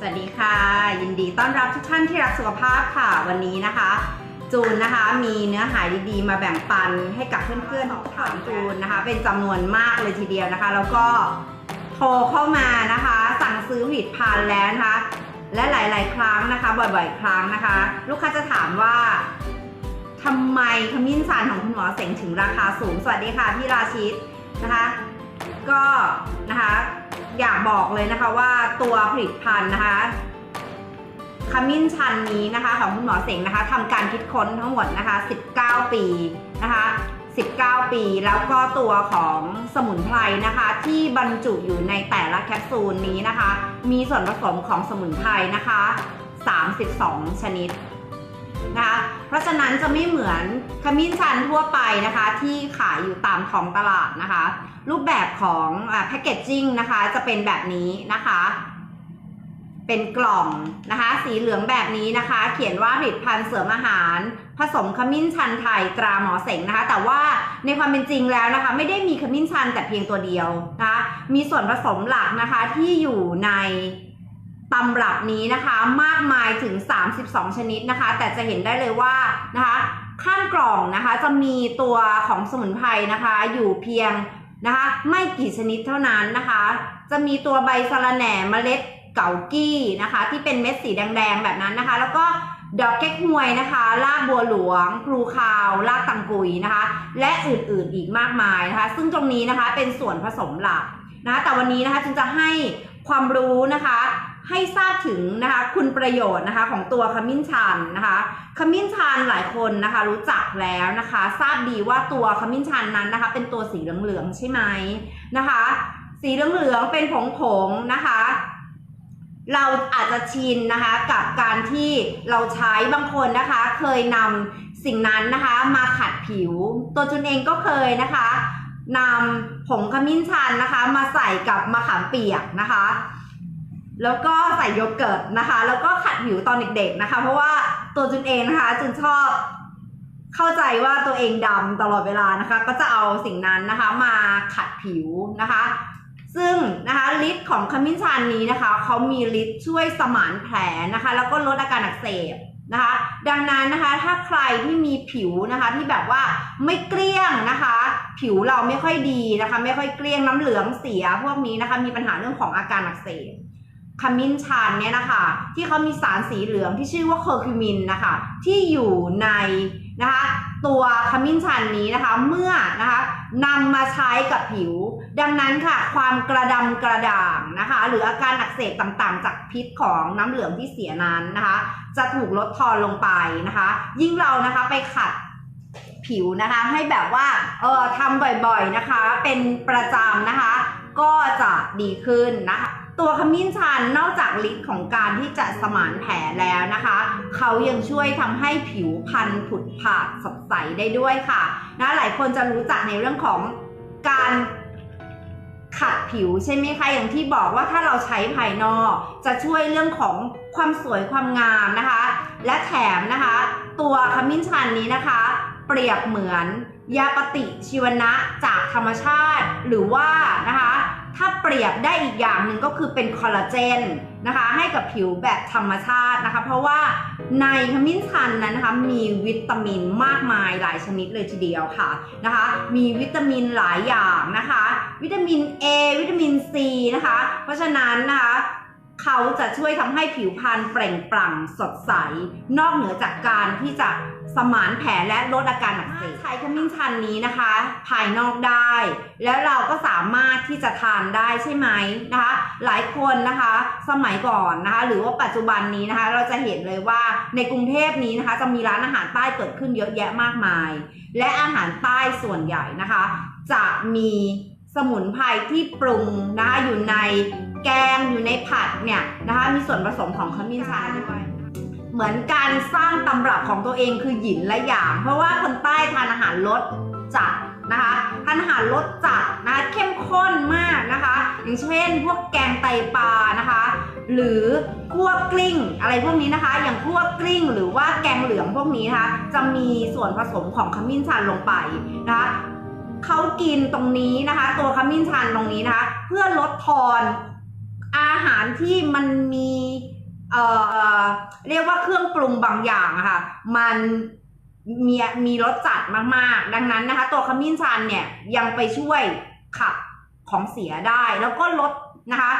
สวัสดีค่ะ ยินดีต้อนรับทุกท่านที่รักสุขภาพค่ะ วันนี้นะคะ จูนนะคะมีเนื้อหาดีๆ มาแบ่งปันให้กับเพื่อนๆของถามจูนนะคะ เป็นจำนวนมากเลยทีเดียวนะคะ แล้วก็โทรเข้ามานะคะ สั่งซื้อผลิตภัณฑ์แล้วนะคะ และหลาย ๆ ครั้งนะคะ บ่อยๆ ครั้งนะคะ ลูกค้าจะถามว่าทำไมขมิ้นชันของคุณหมอเสงถึงราคาสูง สวัสดีค่ะพี่ราชิตนะคะ ก็นะคะ อยากบอกเลยนะคะว่าตัวผลิตภัณฑ์นะคะขมิ้นชันนี้นะคะ ของคุณหมอเสงนะคะทำการคิดค้นทั้งหมดนะคะ 19 ปีนะคะ19 ปีแล้วก็ตัวของสมุนไพรนะคะ ที่บรรจุอยู่ในแต่ละแคปซูลนี้นะคะ มีส่วนผสมของสมุนไพรนะคะ 32 ชนิด นะคะ เพราะฉะนั้นจะไม่เหมือนขมิ้นชันทั่วไปนะคะ ที่ขายอยู่ตามท้องตลาดนะคะ รูปแบบของแพคเกจจิ้งนะคะจะเป็นแบบนี้นะคะ เป็นกล่องนะคะ สีเหลืองแบบนี้นะคะ เขียนว่าผลิตภัณฑ์เสริมอาหาร ผสมขมิ้นชันไทยตราหมอเสงนะคะ แต่ว่าในความเป็นจริงแล้วนะคะ ไม่ได้มีขมิ้นชันแต่เพียงตัวเดียวนะคะมีส่วนผสมหลักนะคะที่อยู่ใน ตำรับนี้นะคะมากมายถึง 32 ชนิดนะคะ แต่จะเห็นได้เลยว่านะคะข้างกล่องนะคะจะมีตัวของสมุนไพรนะคะ อยู่เพียงนะคะไม่กี่ชนิดเท่านั้นนะคะ จะมีตัวใบสะระแหน่เมล็ดเกากี้นะคะ ที่เป็นเม็ดสีแดงๆแบบนั้นนะคะ แล้วก็ดอกเก๊กฮวยนะคะรากบัวหลวงพลูคาวรากตังกุยนะคะ และอื่นๆอีกมากมายนะคะ ซึ่งตรงนี้นะคะเป็นส่วนผสมหลักนะะแต่วันนี้นะคะจึงจะให้ความรู้นะคะ ให้ทราบถึงนะคะคุณประโยชน์นะคะของตัวขมิ้นชันนะคะขมิ้นชันหลายคนนะคะรู้จักแล้วนะคะ ทราบดีว่าตัวขมิ้นชันนั้นนะคะ เป็นตัวสีเหลืองๆใช่ไหมนะคะ สีเหลืองๆเป็นผงๆนะคะ เราอาจจะชินนะคะกับการที่เราใช้บางคนนะคะ เคยนำสิ่งนั้นนะคะมาขัดผิว ตัวจุนเองก็เคยนะคะนำผงขมิ้นชันนะคะ มาใส่กับมะขามเปียกนะคะ แล้วก็ใส่โยเกิร์ตนะคะ แล้วก็ขัดผิวตอนเด็กๆนะคะ เพราะว่าตัวจุนเองนะคะจุนชอบเข้าใจว่าตัวเองดำตลอดเวลานะคะ ก็จะเอาสิ่งนั้นนะคะมาขัดผิวนะคะ ซึ่งนะคะฤทธิ์ของขมิ้นชันนี้นะคะเขามีฤทธิ์ช่วยสมานแผลนะคะ แล้วก็ลดอาการอักเสบนะคะ ดังนั้นนะคะถ้าใครที่มีผิวนะคะที่แบบว่าไม่เกลี้ยงนะคะ ผิวเราไม่ค่อยดีนะคะ ไม่ค่อยเกลี้ยงน้ำเหลืองเสียพวกนี้นะคะ มีปัญหาเรื่องของอาการอักเสบ ขมิ้นชันเนี่ยนะคะ ที่เขามีสารสีเหลืองที่ชื่อว่าเคอร์คิมินนะคะ ที่อยู่ในนะคะตัวขมิ้นชันนี้นะคะเมื่อนะคะนำมาใช้กับผิว ดังนั้นค่ะความกระดำกระด่างนะคะ หรืออาการอักเสบต่างๆ จากพิษของน้ำเหลืองที่เสียนั้นนะคะ จะถูกลดทอนลงไปนะคะ ยิ่งเรานะคะไปขัดผิวนะคะ ให้แบบว่าเออทำบ่อยๆนะคะ เป็นประจำนะคะ ก็จะดีขึ้นนะคะ ตัวขมิ้นชันนอกจากฤทธิ์ของการที่จะสมานแผลแล้วนะคะ เขายังช่วยทำให้ผิวพรรณผุดผาดสดใสได้ด้วยค่ะนะหลายคนจะรู้จักในเรื่องของการขัดผิวใช่ไหมคะอย่างที่บอกว่าถ้าเราใช้ภายนอก จะช่วยเรื่องของความสวยความงามนะคะ และแถมนะคะ ตัวขมิ้นชันนี้นะคะ เปรียบเหมือนยาปฏิชีวนะจากธรรมชาติหรือว่านะคะ ถ้าเปรียบได้อีกอย่างหนึ่งก็คือเป็นคอลลาเจนนะคะ ให้กับผิวแบบธรรมชาตินะคะ เพราะว่าในขมิ้นชันนั้นนะคะมีวิตามินมากมายหลายชนิดเลยทีเดียวค่ะนะคะ มีวิตามินหลายอย่างนะคะ วิตามิน A วิตามิน C นะคะ เพราะฉะนั้นนะคะเขาจะช่วยทำให้ผิวพรรณเปล่งปลั่งสดใส นอกเหนือจากการที่จะ สมานแผลและลดอาการอักเสบใช้ขมิ้นชันนี้นะคะ ภายนอกได้ แล้วเราก็สามารถที่จะทานได้ใช่ไหมนะคะ หลายคนนะคะสมัยก่อนนะคะ หรือว่าปัจจุบันนี้นะคะ เราจะเห็นเลยว่าในกรุงเทพนี้นะคะ จะมีร้านอาหารใต้เกิดขึ้นเยอะแยะมากมาย และอาหารใต้ส่วนใหญ่นะคะ จะมีสมุนไพรที่ปรุงนะคะอยู่ในแกงอยู่ในผัดเนี่ยนะคะ มีส่วนผสมของขมิ้นชันด้วย เหมือนการสร้างตำรับของตัวเองคือหยินและหยาง เพราะว่าคนใต้ทานอาหารรสจัดนะคะทานอาหารรสจัดนะคะเข้มข้นมากนะคะ อย่างเช่น พวกแกงไตปลานะคะ หรือคั่วกลิ้ง อะไรพวกนี้นะคะ อย่างคั่วกลิ้ง หรือว่าแกงเหลืองพวกนี้นะคะจะมีส่วนผสมของขมิ้นชันลงไปนะคะเขากินตรงนี้นะคะ ตัวขมิ้นชันตรงนี้นะคะ เพื่อลดทอนอาอาหารที่มันมี เอ่อเรียกว่าเครื่องปรุงบางอย่างอะค่ะ มันมีมีรสจัดมากๆ ดังนั้นนะคะ ตัวขมิ้นชันเนี่ยยังไปช่วยขับของเสียได้ แล้วก็ลดนะคะ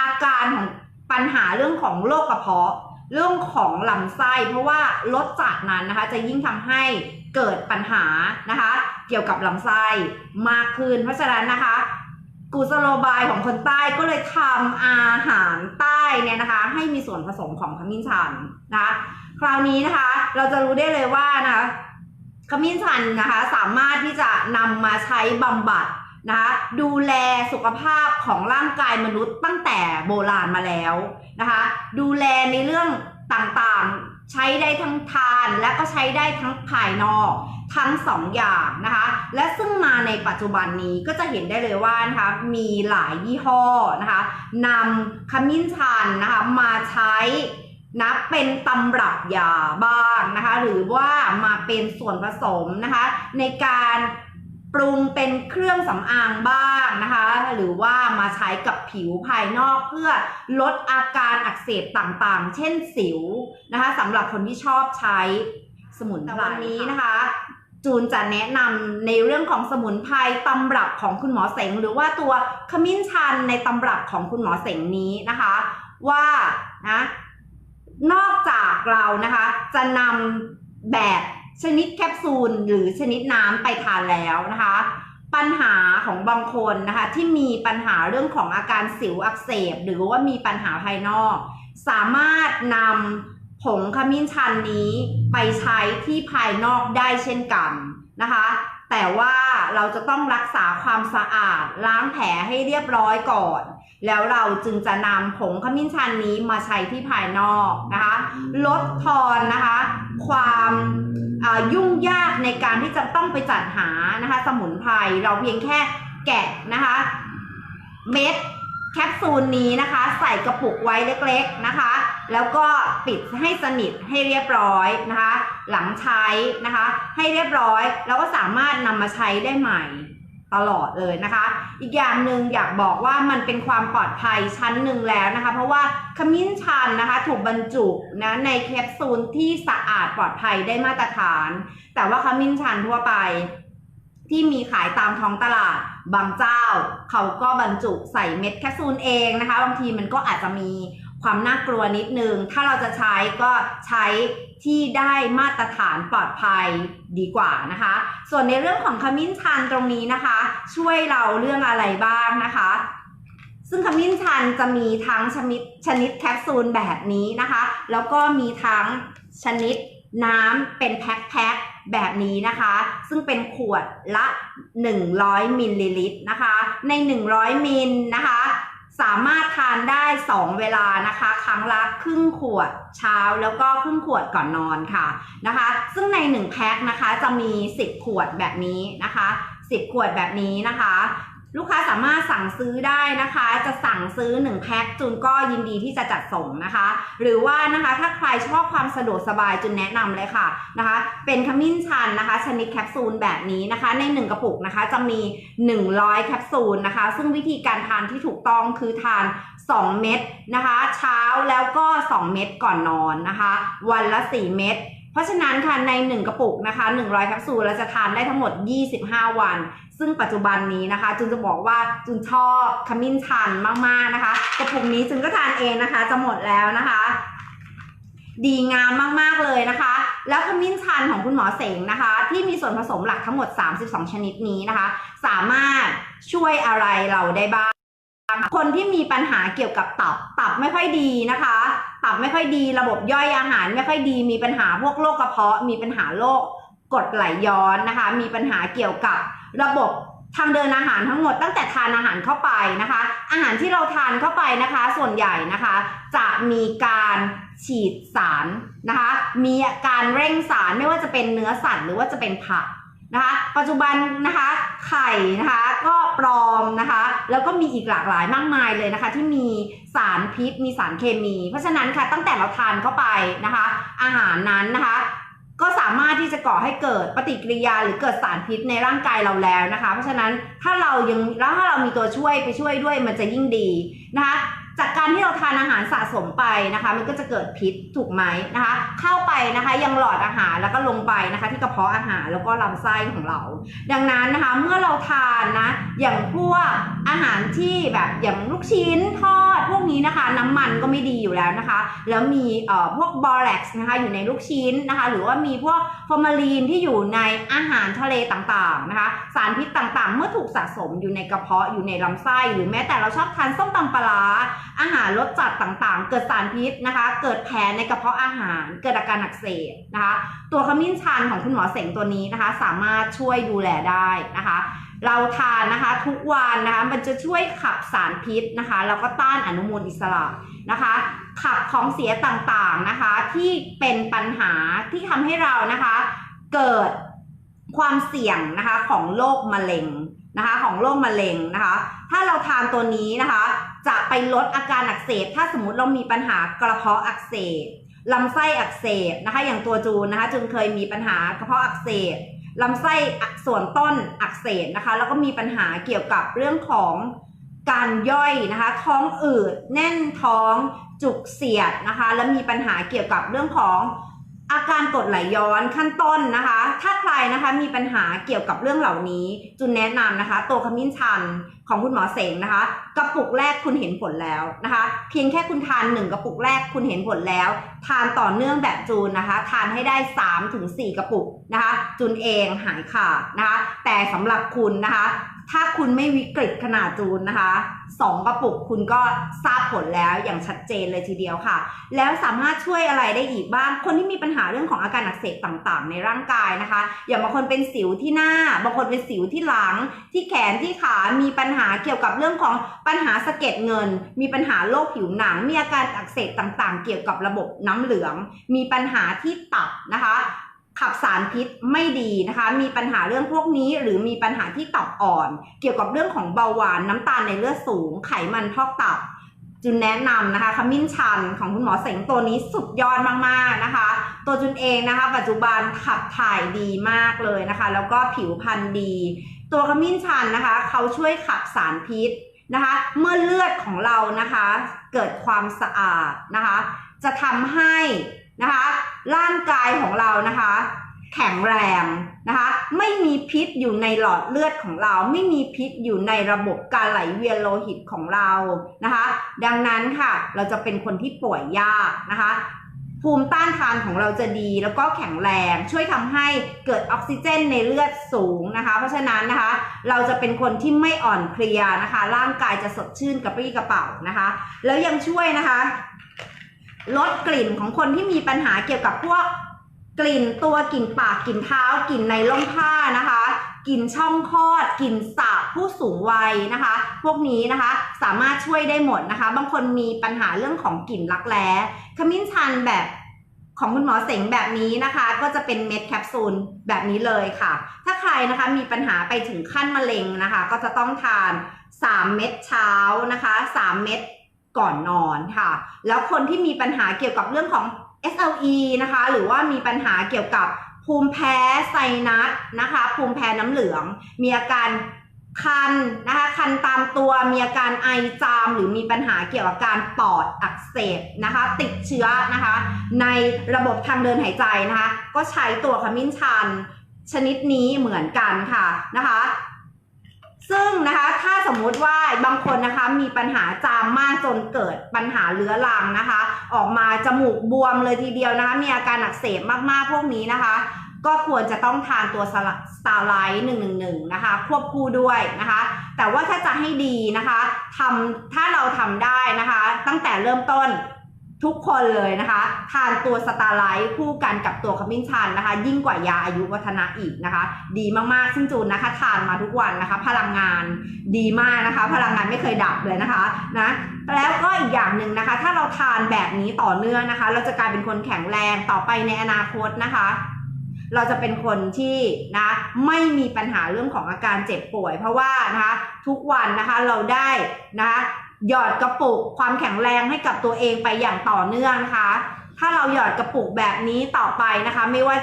อาการของปัญหาเรื่องของโรคกระเพาะ เรื่องของลำไส้ เพราะว่ารสจัดนั้นนะคะ จะยิ่งทำให้เกิดปัญหานะคะ เกี่ยวกับลำไส้มากขึ้น เพราะฉะนั้นนะคะ กุศโลบายของคนใต้ก็เลยทำอาหารใต้เนี่ยนะคะ ให้มีส่วนผสมของขมิ้นชันนะคะคราวนี้นะคะเราจะรู้ได้เลยว่านะคะขมิ้นชันนะคะสามารถที่จะนำมาใช้บำบัดนะคะดูแลสุขภาพของร่างกายมนุษย์ตั้งแต่โบราณมาแล้วนะคะดูแลในเรื่องต่างๆ ใช้ได้ทั้งทานและก็ใช้ได้ทั้งภายนอก ทั้งสองอย่างนะคะ และซึ่งมาในปัจจุบันนี้ก็จะเห็นได้เลยว่านะคะมีหลายยี่ห้อนะคะนำขมิ้นชันนะคะมาใช้นะเป็นตำรับยาบ้างนะคะหรือว่ามาเป็นส่วนผสมนะคะในการปรุงเป็นเครื่องสำอางบ้างนะคะหรือว่ามาใช้กับผิวภายนอกเพื่อลดอาการอักเสบต่างๆ เช่นสิวนะคะสำหรับคนที่ชอบใช้สมุนไพรวันนี้นะคะ จูนจะแนะนำในเรื่องของสมุนไพรตำรับของคุณหมอเสง หรือว่าตัวขมิ้นชันในตำรับของคุณหมอเสงนี้นะคะ ว่านะนอกจากเรานะคะ จะนำแบบชนิดแคปซูลหรือชนิดน้ำไปทานแล้วนะคะ ปัญหาของบางคนนะคะที่มีปัญหาเรื่องของอาการสิวอักเสบ หรือว่ามีปัญหาภายนอก สามารถนำ ผงขมิ้นชันนี้ไปใช้ที่ภายนอกได้เช่นกันนะคะ แต่ว่าเราจะต้องรักษาความสะอาดล้างแผลให้เรียบร้อยก่อน แล้วเราจึงจะนำผงขมิ้นชันนี้มาใช้ที่ภายนอกนะคะ ลดทอนนะคะ ความยุ่งยากในการที่จะต้องไปจัดหานะคะ สมุนไพรเราเพียงแค่แกะนะคะ เม็ด แคปซูลนี้นะคะ ใส่กระปุกไว้เล็กๆนะคะ แล้วก็ปิดให้สนิทให้เรียบร้อยนะคะ หลังใช้นะคะ ให้เรียบร้อย แล้วก็สามารถนำมาใช้ได้ใหม่ตลอดเลยนะคะ อีกอย่างหนึ่งอยากบอกว่ามันเป็นความปลอดภัยชั้นหนึ่งแล้วนะคะ เพราะว่าขมิ้นชันนะคะ ถูกบรรจุนะในแคปซูลที่สะอาดปลอดภัยได้มาตรฐาน แต่ว่าขมิ้นชันทั่วไป ที่มีขายตามท้องตลาดบางเจ้า เขาก็บรรจุใส่เม็ดแคปซูลเองนะคะ บางทีมันก็อาจจะมีความน่ากลัวนิดนึง ถ้าเราจะใช้ก็ใช้ที่ได้มาตรฐานปลอดภัยดีกว่านะคะ ส่วนในเรื่องของขมิ้นชันตรงนี้นะคะ ช่วยเราเรื่องอะไรบ้างนะคะ ซึ่งขมิ้นชันจะมีทั้งชนิดชนิดแคปซูลแบบนี้นะคะ แล้วก็มีทั้งชนิดน้ำเป็นแพ็ค แบบนี้นะคะ ซึ่งเป็นขวดละ 100 มิลลิลิตรนะคะ ใน 100 มิลนะคะ สามารถทานได้ 2 เวลานะคะ ครั้งละครึ่งขวดเช้าแล้วก็ครึ่งขวดก่อนนอนค่ะนะคะ ซึ่งใน 1 แพ็คนะคะจะมี 10 ขวดแบบนี้นะคะ 10 ขวดแบบนี้นะคะ ลูกค้าสามารถสั่งซื้อได้นะคะ จะสั่งซื้อ1แพ็คจูนก็ยินดีที่จะจัดส่งนะคะ หรือว่านะคะถ้าใครชอบความสะดวกสบายจุนแนะนำเลยค่ะนะคะ เป็นขมิ้นชันนะคะ ชนิดแคปซูลแบบนี้นะคะ ใน 1 กระปุกนะคะจะมี 100 แคปซูลนะคะ ซึ่งวิธีการทานที่ถูกต้องคือทาน 2 เม็ดนะคะ เช้าแล้วก็ 2 เม็ดก่อนนอนนะคะ วันละ 4 เม็ด เพราะฉะนั้นค่ะใน 1 กระปุกนะคะ 100แคปซูลเราจะทานได้ทั้งหมด 25 วัน ซึ่งปัจจุบันนี้นะคะ จุนจะบอกว่าจุนชอบขมิ้นชันมากๆนะคะ กระปุกนี้จุนก็ทานเองนะคะ จะหมดแล้วนะคะ ดีงามมากๆเลยนะคะ แล้วขมิ้นชันของคุณหมอเสงนะคะ ที่มีส่วนผสมหลักทั้งหมด 32 ชนิดนี้นะคะ สามารถช่วยอะไรเราได้บ้าง คนที่มีปัญหาเกี่ยวกับตับตับไม่ค่อยดีนะคะ ตับไม่ค่อยดีระบบย่อยอาหารไม่ค่อยดีมีปัญหาพวกโรคกระเพาะ มีปัญหาโรคกรดไหลย้อนนะคะ มีปัญหาเกี่ยวกับระบบทางเดินอาหารทั้งหมดตั้งแต่ทานอาหารเข้าไปนะคะ อาหารที่เราทานเข้าไปนะคะ ส่วนใหญ่นะคะ จะมีการฉีดสารนะคะ มีการเร่งสารไม่ว่าจะเป็นเนื้อสัตว์หรือว่าจะเป็นผัก นะคะ ปัจจุบันนะคะไข่นะคะก็ปลอมนะคะ แล้วก็มีอีกหลากหลายมากมายเลยนะคะ ที่มีสารพิษมีสารเคมี เพราะฉะนั้นค่ะตั้งแต่เราทานเข้าไปนะคะ อาหารนั้นนะคะก็สามารถที่จะก่อให้เกิดปฏิกิริยาหรือเกิดสารพิษในร่างกายเราแล้วนะคะ เพราะฉะนั้นถ้าเรายังแล้วถ้าเรามีตัวช่วยไปช่วยด้วยมันจะยิ่งดีนะคะ จากการที่เราทานอาหารสะสมไปนะคะ มันก็จะเกิดพิษถูกไหมนะคะ เข้าไปนะคะยังหลอดอาหารแล้วก็ลงไปนะคะ ที่กระเพาะอาหารแล้วก็ลำไส้ของเรา ดังนั้นนะคะเมื่อเราทานนะอย่างพวกอาหารที่แบบอย่างลูกชิ้นทอดพวกนี้นะคะ น้ำมันก็ไม่ดีอยู่แล้วนะคะ แล้วมีเอ่อพวกบอแร็กซ์นะคะอยู่ในลูกชิ้นนะคะ หรือว่ามีพวกฟอร์มาลีนที่อยู่ในอาหารทะเลต่างๆนะคะ สารพิษต่างๆ เมื่อถูกสะสมอยู่ในกระเพาะอยู่ในลำไส้ หรือแม้แต่เราชอบทานส้มตำปลาร้า อาหารรสจัดต่างๆ เกิดสารพิษนะคะ เกิดแผลในกระเพาะอาหาร เกิดอาการอักเสบนะคะ ตัวขมิ้นชันของคุณหมอเสงตัวนี้นะคะ สามารถช่วยดูแลได้นะคะ เราทานนะคะทุกวันนะคะมันจะช่วยขับสารพิษนะคะแล้วก็ต้านอนุมูลอิสระนะคะ ขับของเสียต่างๆนะคะที่เป็นปัญหาที่ทำให้เรานะคะ เกิดความเสี่ยงนะคะของโรคมะเร็งนะคะของโรคมะเร็งนะคะ ถ้าเราทานตัวนี้นะคะ จะไปลดอาการอักเสบ ถ้าสมมติเรามีปัญหากระเพาะอักเสบลำไส้อักเสบนะคะ อย่างตัวจูนนะคะจูนเคยมีปัญหากระเพาะอักเสบลำไส้ส่วนต้นอักเสบนะคะ แล้วก็มีปัญหาเกี่ยวกับเรื่องของการย่อยนะคะ ท้องอืดแน่นท้องจุกเสียดนะคะ แล้วมีปัญหาเกี่ยวกับเรื่องของ อาการกดไหลย้อนขั้นต้นนะคะ ถ้าใครนะคะมีปัญหาเกี่ยวกับเรื่องเหล่านี้ จุนแนะนำนะคะตัวขมิ้นชันของคุณหมอเสงนะคะ กระปุกแรกคุณเห็นผลแล้วนะคะ เพียงแค่คุณทานหนึ่งกระปุกแรกคุณเห็นผลแล้ว ทานต่อเนื่องแบบจูนนะคะ ทานให้ได้3ถึง4กระปุกนะคะ จูนเองหายขาดนะคะ แต่สำหรับคุณนะคะ ถ้าคุณไม่วิกฤตขนาดจูนนะคะ สองกระปุกคุณก็ทราบผลแล้วอย่างชัดเจนเลยทีเดียวค่ะ แล้วสามารถช่วยอะไรได้อีกบ้าง คนที่มีปัญหาเรื่องของอาการอักเสบต่างๆ ในร่างกายนะคะ อย่างบางคนเป็นสิวที่หน้า บางคนเป็นสิวที่หลัง ที่แขนที่ขา มีปัญหาเกี่ยวกับเรื่องของปัญหาสะเก็ดเงิน มีปัญหาโรคผิวหนัง มีอาการอักเสบต่างๆ เกี่ยวกับระบบน้ำเหลือง มีปัญหาที่ตับนะคะ ขับสารพิษไม่ดีนะคะ มีปัญหาเรื่องพวกนี้ หรือมีปัญหาที่ตับอ่อน เกี่ยวกับเรื่องของเบาหวานน้ำตาลในเลือดสูง ไขมันพอกตับจุนแนะนำนะคะขมิ้นชันของคุณหมอเสงตัวนี้สุดยอดมากๆนะคะ ตัวจุนเองนะคะ ปัจจุบันขับถ่ายดีมากเลยนะคะ แล้วก็ผิวพรรณดี ตัวขมิ้นชันนะคะ เขาช่วยขับสารพิษนะคะ เมื่อเลือดของเรานะคะ เกิดความสะอาดนะคะ จะทำให้นะคะ ร่างกายของเรานะคะ แข็งแรงนะคะ ไม่มีพิษอยู่ในหลอดเลือดของเรา ไม่มีพิษอยู่ในระบบการไหลเวียนโลหิตของเรานะคะ ดังนั้นค่ะ เราจะเป็นคนที่ป่วยยากนะคะภูมิต้านทานของเราจะดีแล้วก็แข็งแรงช่วยทำให้เกิดออกซิเจนในเลือดสูงนะคะ เพราะฉะนั้นนะคะ เราจะเป็นคนที่ไม่อ่อนเพลียนะคะ ร่างกายจะสดชื่นกระปรี้กระเป๋านะคะ แล้วยังช่วยนะคะ ลดกลิ่นของคนที่มีปัญหาเกี่ยวกับพวกกลิ่นตัวกลิ่นปากกลิ่นเท้ากลิ่นในร่มผ้านะคะกลิ่นช่องคลอดกลิ่นสาบผู้สูงวัยนะคะ พวกนี้นะคะสามารถช่วยได้หมดนะคะ บางคนมีปัญหาเรื่องของกลิ่นรักแร้ขมิ้นชันแบบของคุณหมอเสงแบบนี้นะคะ ก็จะเป็นเม็ดแคปซูลแบบนี้เลยค่ะ ถ้าใครนะคะมีปัญหาไปถึงขั้นมะเร็งนะคะ ก็จะต้องทาน 3 เม็ดเช้านะคะ 3 เม็ด ก่อนนอนค่ะ แล้วคนที่มีปัญหาเกี่ยวกับเรื่องของ SLE นะคะ หรือว่ามีปัญหาเกี่ยวกับภูมิแพ้ไซนัสนะคะ ภูมิแพ้น้ำเหลือง มีอาการคันนะคะคันตามตัวมีอาการไอจาม หรือมีปัญหาเกี่ยวกับการปอดอักเสบนะคะ ติดเชื้อนะคะ ในระบบทางเดินหายใจนะคะ ก็ใช้ตัวขมิ้นชันชนิดนี้เหมือนกันค่ะนะคะ ซึ่งนะคะถ้าสมมุติว่าบางคนนะคะมีปัญหาจามมากจนเกิดปัญหาเรื้อรังนะคะ ออกมาจมูกบวมเลยทีเดียวนะคะ มีอาการอักเสบมากๆพวกนี้นะคะ ก็ควรจะต้องทานตัวสตาร์ไลท์111 นะคะ ควบคู่ด้วยนะคะ แต่ว่าถ้าจะให้ดีนะคะทำถ้าเราทำได้นะคะ ตั้งแต่เริ่มต้น ทุกคนเลยนะคะทานตัวสตาร์ไลท์คู่กันกับตัวขมิ้นชันนะคะ ยิ่งกว่ายาอายุวัฒนะอีกนะคะ ดีมากๆซึ่งจูนนะคะทานมาทุกวันนะคะ พลังงานดีมากนะคะ พลังงานไม่เคยดับเลยนะคะนะแล้วก็อีกอย่างหนึ่งนะคะ ถ้าเราทานแบบนี้ต่อเนื่องนะคะ เราจะกลายเป็นคนแข็งแรงต่อไปในอนาคตนะคะเราจะเป็นคนที่นะไม่มีปัญหาเรื่องของอาการเจ็บป่วย เพราะว่านะคะทุกวันนะคะเราได้นะคะ หยอดกระปุกความแข็งแรงให้กับตัวเองไปอย่างต่อเนื่องนะคะ ถ้าเราหยอดกระปุกแบบนี้ต่อไปนะคะ ไม่ว่า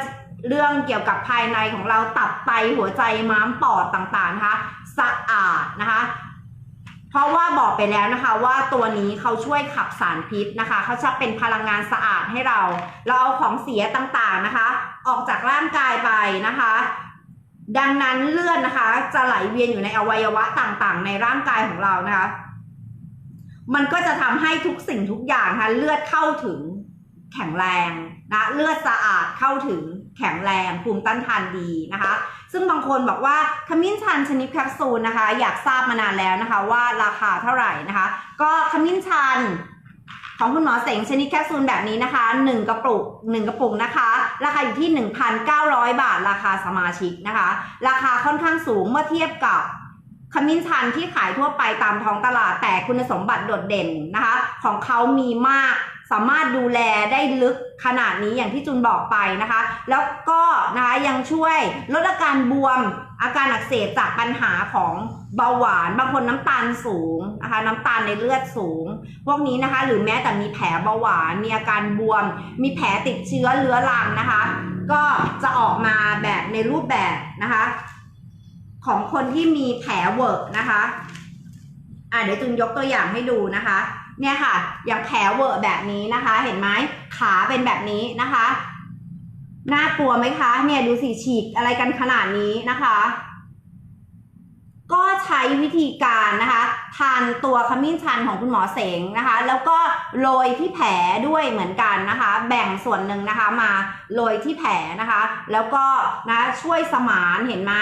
เรื่องเกี่ยวกับภายในของเราตับไตหัวใจม้ามปอดต่างๆนะคะสะอาดนะคะ เพราะว่าบอกไปแล้วนะคะ ว่าตัวนี้เขาช่วยขับสารพิษนะคะเขาจะเป็นพลังงานสะอาดให้เรา เราเอาของเสียต่างๆนะคะ ออกจากร่างกายไปนะคะ ดังนั้นเลือดนะคะ จะไหลเวียนอยู่ในอวัยวะต่างๆ ในร่างกายของเรานะคะ มันก็จะทำให้ทุกสิ่งทุกอย่างนะคะเลือดเข้าถึงแข็งแรงนะเลือดสะอาดเข้าถึงแข็งแรงภูมิต้านทานดีนะคะ ซึ่งบางคนบอกว่าขมิ้นชันชนิดแคปซูลนะคะ อยากทราบมานานแล้วนะคะว่าราคาเท่าไหร่นะคะ ก็ขมิ้นชันของคุณหมอเสงชนิดแคปซูลแบบนี้นะคะ 1 กระปุก 1 กระปุกนะคะ ราคาอยู่ที่ 1,900 บาทราคาสมาชิกนะคะ ราคาค่อนข้างสูงเมื่อเทียบกับ ขมิ้นชันที่ขายทั่วไปตามท้องตลาดแต่คุณสมบัติโดดเด่นนะคะ ของเขามีมากสามารถดูแลได้ลึกขนาดนี้อย่างที่จุนบอกไปนะคะ แล้วก็นะคะยังช่วยลดอาการบวม อาการอักเสบจากปัญหาของเบาหวานบางคนน้ำตาลสูงนะคะน้ำตาลในเลือดสูง พวกนี้นะคะ หรือแม้แต่มีแผลเบาหวาน มีอาการบวม มีแผลติดเชื้อเรื้อรังนะคะ ก็จะออกมาแบบในรูปแบบนะคะ ของคนที่มีแผลเวิร์กนะคะอะเดี๋ยวจุนยกตัวอย่างให้ดูนะคะ เนี่ยค่ะ อย่างแผลเวิร์กแบบนี้นะคะ เห็นไหมขาเป็นแบบนี้นะคะ น่ากลัวไหมคะ เนี่ยดูสิฉีกอะไรกันขนาดนี้นะคะ ก็ใช้วิธีการนะคะทานตัวขมิ้นชันของคุณหมอเสงนะคะ แล้วก็โรยที่แผลด้วยเหมือนกันนะคะ แบ่งส่วนหนึ่งนะคะมาโรยที่แผลนะคะ แล้วก็นะช่วยสมานเห็นไหม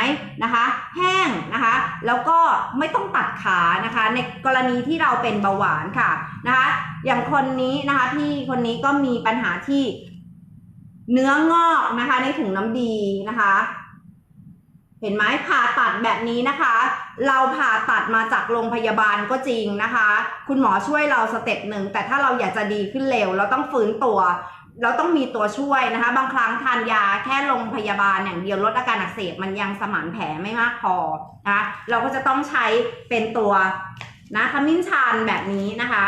นะคะ แห้งนะคะ แล้วก็ไม่ต้องตัดขานะคะ ในกรณีที่เราเป็นเบาหวานค่ะนะคะ อย่างคนนี้นะคะพี่คนนี้ก็มีปัญหาที่เนื้องอกนะคะในถุงน้ำดีนะคะ เห็นไหมผ่าตัดแบบนี้นะคะ เราผ่าตัดมาจากโรงพยาบาลก็จริงนะคะ คุณหมอช่วยเราสเต็ปหนึ่งแต่ถ้าเราอยากจะดีขึ้นเร็ว เราต้องฟื้นตัว เราต้องมีตัวช่วยนะคะ บางครั้งทานยาแค่โรงพยาบาลอย่างเดียวลดอาการอักเสบมันยังสมานแผลไม่มากพอนะคะเราก็จะต้องใช้เป็นตัวนะขมิ้นชันแบบนี้นะคะ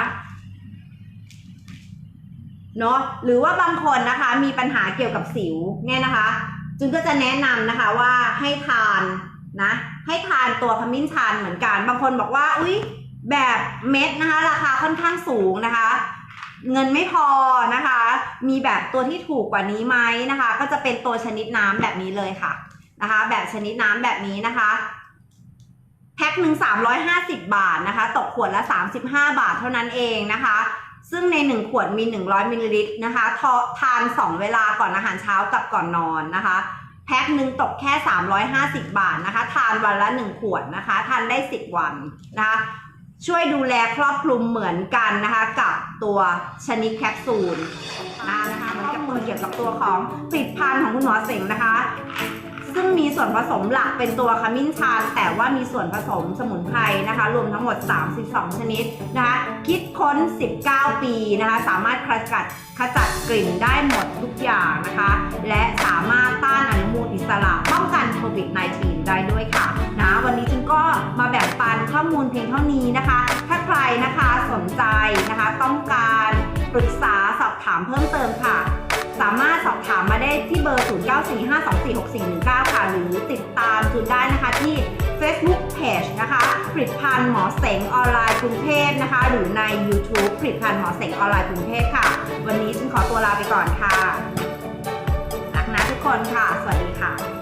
เนาะหรือว่าบางคนนะคะมีปัญหาเกี่ยวกับสิวเนี่ยนะคะ จุนก็จะแนะนำนะคะว่าให้ทานนะ ให้ทานตัวขมิ้นชันเหมือนกัน บางคนบอกว่า อุ๊ย แบบเม็ดนะคะ ราคาค่อนข้างสูงนะคะ เงินไม่พอนะคะ มีแบบตัวที่ถูกกว่านี้ไหมนะคะ ก็จะเป็นตัวชนิดน้ำแบบนี้เลยค่ะนะคะ แบบชนิดน้ำแบบนี้นะคะแพ็คหนึ่ง350 บาทนะคะ ตกขวดละ 35 บาทเท่านั้นเองนะคะ ซึ่งใน 1 ขวดมี 100มิลลิลิตรนะคะททาน 2 เวลาก่อนอาหารเช้ากับก่อนนอนนะคะ แพ็คหนึ่งตกแค่ 350 บาทนะคะ ทานวันละ 1 ขวดนะคะ ทานได้ 10 วันนะคะช่วยดูแลครอบคลุมเหมือนกันนะคะกับตัวชนิดแคปซูลนะคะเหมือนกับตัวเกี่ยวกับตัวของผลิตภัณฑ์ของคุณหมอเสงนะคะ ซึ่งมีส่วนผสมหลักเป็นตัวขมิ้นชันแต่ว่ามีส่วนผสมสมุนไพรนะคะ รวมทั้งหมด 32 ชนิดนะคะคิดค้น 19 ปีนะคะ สามารถขจัดขจัดกลิ่นได้หมดทุกอย่างนะคะ และสามารถต้านอนุมูลอิสระป้องกันโควิด -19 ได้ด้วยค่ะนะวันนี้จึงก็มาแบ่งปันข้อมูลเพียงเท่านี้นะคะ ถ้าใครนะคะสนใจนะคะต้องการปรึกษาสอบถามเพิ่มเติมค่ะ สามารถสอบถามมาได้ที่เบอร์ 0945246419 ค่ะ หรือติดตามจูนได้นะคะที่ Facebook Page นะคะผลิตภัณฑ์หมอเสงออนไลน์กรุงเทพนะคะ หรือใน YouTube ผลิตภัณฑ์หมอเสงออนไลน์กรุงเทพค่ะ วันนี้ฉันขอตัวลาไปก่อนค่ะรักนะทุกคนค่ะ สวัสดีค่ะ